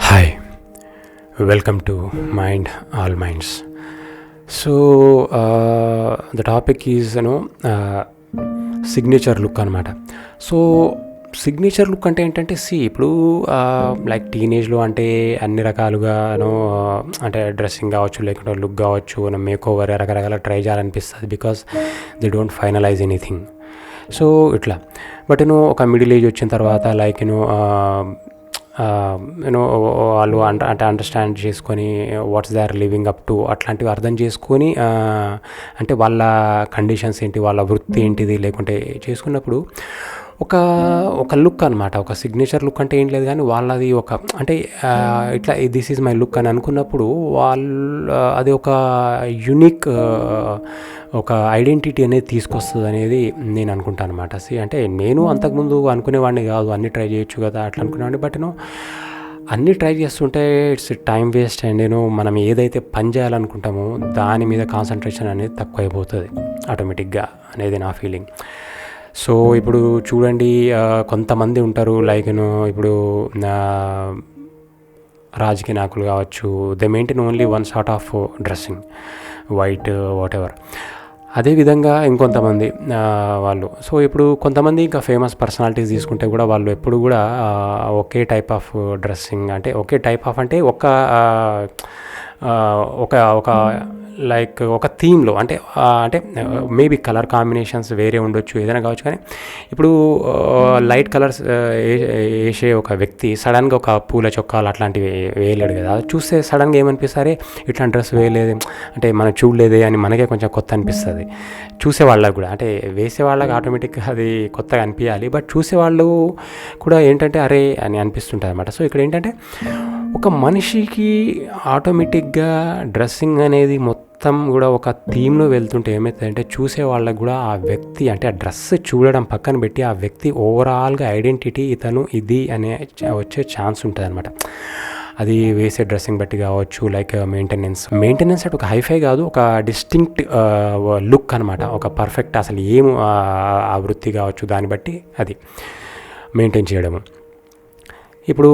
Hi welcome to mind all minds so the topic is you know signature look అనమాట so signature look అంటే ఏంటంటే C ఇప్పుడు uh, like టీనేజ్లో అంటే అన్ని రకాలుగా uh, అంటే డ్రెస్సింగ్ కావచ్చు లేకుంటే లుక్ కావచ్చు మేక్ ఓవర్ రకరకాల ట్రై చేయాలనిపిస్తుంది because they don't finalise anything so ఇట్లా. బట్ నేను ఒక మిడిల్ ఏజ్ వచ్చిన తర్వాత లైక్ యూనో యూనో వాళ్ళు అంట అంటే అండర్స్టాండ్ చేసుకొని what's they are living up to అట్లాంటివి అర్థం చేసుకొని అంటే వాళ్ళ కండిషన్స్ ఏంటి వాళ్ళ వృత్తి ఏంటిది లేకుంటే చేసుకున్నప్పుడు ఒక ఒక లుక్ అనమాట ఒక సిగ్నేచర్ లుక్ అంటే ఏం లేదు కానీ వాళ్ళది ఒక అంటే ఇట్లా దిస్ ఈజ్ మై లుక్ అని అనుకున్నప్పుడు వాళ్ళు అది ఒక యునిక్ ఒక ఐడెంటిటీ అనేది తీసుకొస్తుంది అనేది నేను అనుకుంటాను అనమాట సి అంటే నేను అంతకుముందు అనుకునేవాడిని కాదు. అన్ని ట్రై చేయొచ్చు కదా అట్లా అనుకునేవాడిని. బట్ నేను అన్నీ ట్రై చేస్తుంటే ఇట్స్ టైం వేస్ట్ అండ్ నేను మనం ఏదైతే పని చేయాలనుకుంటామో దాని మీద కాన్సన్ట్రేషన్ అనేది తక్కువైపోతుంది. ఆటోమేటిక్గా అనేది నా ఫీలింగ్ సో ఇప్పుడు చూడండి కొంతమంది ఉంటారు లైక్ ఇప్పుడు రాజకీయ నాయకులు కావచ్చు they maintain only one sort of dressing white whatever అదేవిధంగా ఇంకొంతమంది వాళ్ళు. సో ఇప్పుడు కొంతమంది ఇంకా ఫేమస్ పర్సనాలిటీస్ తీసుకుంటే కూడా వాళ్ళు ఎప్పుడు కూడా ఒకే టైప్ ఆఫ్ డ్రెస్సింగ్ అంటే ఒకే టైప్ ఆఫ్ అంటే ఒక ఒక ఒక లైక్ ఒక థీమ్లో అంటే అంటే మేబీ కలర్ కాంబినేషన్స్ వేరే ఉండొచ్చు ఏదైనా కావచ్చు కానీ ఇప్పుడు లైట్ కలర్స్ వేసే ఒక వ్యక్తి సడన్గా ఒక పూల చొక్కాలు అట్లాంటివి వేయలేడు కదా. చూస్తే సడన్గా ఏమనిపిస్తారే ఇట్లాంటి డ్రెస్ వేయలేదు అంటే మనం చూడలేదే అని మనకే కొంచెం కొత్త అనిపిస్తుంది. చూసే వాళ్ళకు కూడా అంటే వేసే వాళ్ళకి ఆటోమేటిక్గా అది కొత్తగా అనిపించాలి బట్ చూసే వాళ్ళు కూడా ఏంటంటే అరే అని అనిపిస్తుంటుంది అనమాట సో ఇక్కడ ఏంటంటే ఒక మనిషికి ఆటోమేటిక్గా డ్రెస్సింగ్ అనేది మొత్తం కూడా ఒక థీమ్లో వెళ్తుంటే ఏమవుతుందంటే చూసే వాళ్ళకు కూడా ఆ వ్యక్తి అంటే ఆ డ్రెస్ చూడడం పక్కన పెట్టి ఆ వ్యక్తి ఓవరాల్గా ఐడెంటిటీ ఇతను ఇది అనే వచ్చే ఛాన్స్ ఉంటుంది అనమాట అది వేసే డ్రెస్సింగ్ బట్టి కావచ్చు లైక్ మెయింటెనెన్స్. మెయింటెనెన్స్ అంటే ఒక హైఫై కాదు ఒక డిస్టింక్ట్ లుక్ అనమాట ఒక పర్ఫెక్ట్ అసలు ఏం ఆ, వృత్తి కావచ్చు దాన్ని బట్టి అది మెయింటైన్ చేయడము. ఇప్పుడు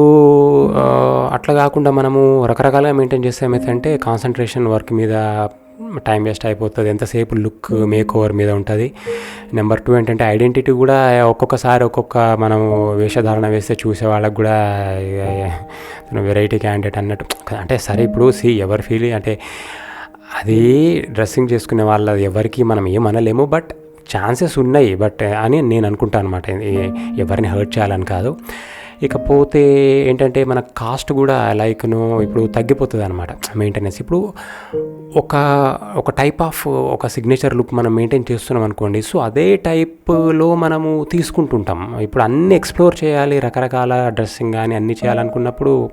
అట్లా కాకుండా మనము రకరకాలుగా మెయింటైన్ చేస్తే ఏమైతే కాన్సన్ట్రేషన్ వర్క్ మీద టైం వేస్ట్ అయిపోతుంది. ఎంతసేపు లుక్ మేక్ ఓవర్ మీద ఉంటుంది. నెంబర్ టూ ఏంటంటే ఐడెంటిటీ కూడా ఒక్కొక్కసారి ఒక్కొక్క మనం వేషధారణ వేస్తే చూసే వాళ్ళకి కూడా వెరైటీ క్యాండిడేట్ అన్నట్టు. అంటే సరే ఇప్పుడు సి ఎవరి ఫీల్ అంటే అది డ్రెస్సింగ్ చేసుకునే వాళ్ళ ఎవరికి మనం ఏమనలేము బట్ ఛాన్సెస్ ఉన్నాయి. బట్ అని నేను అనుకుంటాను అనమాట ఎవరిని హర్ట్ చేయాలని కాదు. ఇకపోతే ఏంటంటే మన కాస్ట్ కూడా లైక్ను ఇప్పుడు తగ్గిపోతుంది అనమాట మెయింటెనెన్స్. ఇప్పుడు ఒక ఒక టైప్ ఆఫ్ ఒక సిగ్నేచర్ లుక్ మనం మెయింటైన్ చేస్తున్నాం అనుకోండి సో అదే టైప్లో మనము తీసుకుంటుంటాం. ఇప్పుడు అన్ని ఎక్స్ప్లోర్ చేయాలి రకరకాల డ్రెస్సింగ్ కానీ అన్నీ చేయాలనుకున్నప్పుడు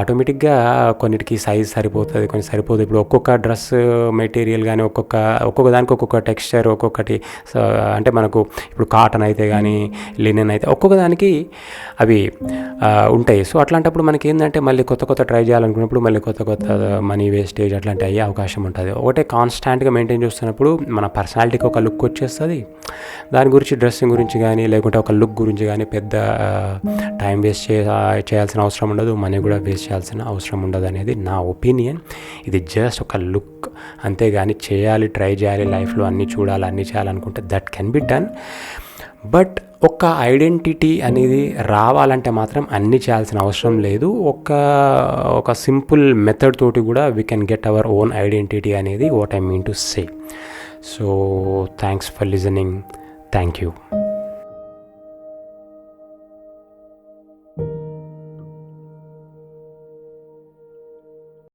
ఆటోమేటిక్గా కొన్నిటికి సైజ్ సరిపోతుంది కొన్ని సరిపోదు. ఇప్పుడు ఒక్కొక్క డ్రెస్ మెటీరియల్ కానీ ఒక్కొక్క ఒక్కొక్క దానికి ఒక్కొక్క టెక్స్చర్ ఒక్కొక్కటి అంటే మనకు ఇప్పుడు కాటన్ అయితే కానీ లినెన్ అయితే ఒక్కొక్క దానికి అవి ఉంటాయి. సో అట్లాంటప్పుడు మనకి ఏంటంటే మళ్ళీ కొత్త కొత్త ట్రై చేయాలనుకున్నప్పుడు మళ్ళీ కొత్త కొత్త మనీ వేస్టేజ్ అట్లాంటి అయ్యే అవకాశం ఉంటుంది. ఒకటే కాన్స్టాంట్గా మెయింటైన్ చేస్తున్నప్పుడు మన పర్సనాలిటీకి ఒక లుక్ వచ్చేస్తుంది. దాని గురించి డ్రెస్సింగ్ గురించి కానీ లేకుంటే ఒక లుక్ గురించి కానీ పెద్ద టైం వేస్ట్ చే చేయాల్సిన అవసరం ఉండదు. మనీ కూడా వేస్ట్ చేయాల్సిన అవసరం ఉండదు అనేది నా ఒపీనియన్. ఇది జస్ట్ ఒక లుక్. అంతేగాని చేయాలి ట్రై చేయాలి లైఫ్లో అన్నీ చూడాలి అన్నీ చేయాలనుకుంటే that can be done. But ఒక ఐడెంటిటీ అనేది రావాలంటే మాత్రం అన్నీ చేయాల్సిన అవసరం లేదు. ఒక ఒక సింపుల్ మెథడ్ తోటి కూడా we can get our own identity అనేది what I mean to say so thanks for listening thank you